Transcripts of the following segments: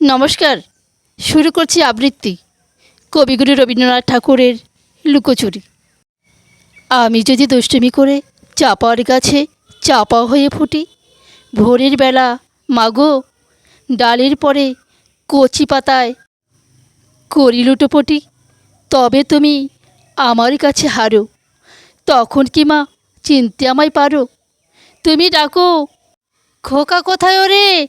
নমস্কার। শুরু করছি আবৃত্তি। কবিগুরু রবীন্দ্রনাথ ঠাকুরের লুকোচুরি। আমি যদি দুষ্টুমি করে চাপার গাছে চাপা হয়ে ফুটি, ভোরের বেলা মাগো, ডালের পরে কচি পাতায় করি লুটোপটি, তবে তুমি আমার কাছে হারো। তখন কি মা চিনতে আমায় পারো? তুমি ডাকো, খোকা কোথায় ওরে?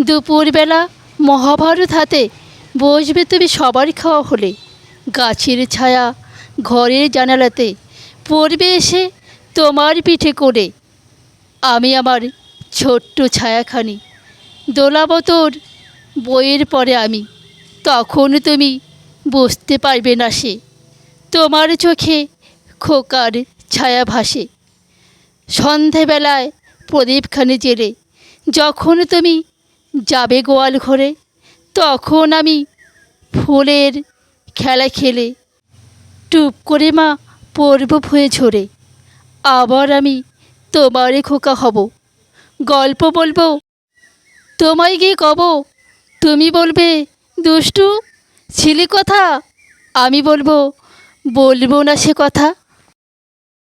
দুপুরবেলা মহাভারত হাতে বসবে তুমি সবার খাওয়া হলে। গাছের ছায়া ঘরের জানালাতে পড়বে এসে তোমার পিঠে করে। আমি আমার ছোট্ট ছায়াখানি, দোলাবতর বইয়ের পরে আমি, তখন তুমি বসতে পারবে না সে। তোমার চোখে খোকার ছায়া ভাসে। সন্ধেবেলায় প্রদীপখানি জেলে যখন তুমি যাবে গোয়াল ঘরে, তখন আমি ফুলের খেলা খেলে টুপ করে মা পড়ব ভুয়ে ঝরে। আবার আমি তোমারে খোকা হব। গল্প বলব, তোমায় গিয়ে কব, তুমি বলবে, দুষ্টু, ছিলি কথা? আমি বলব বলব না সে কথা।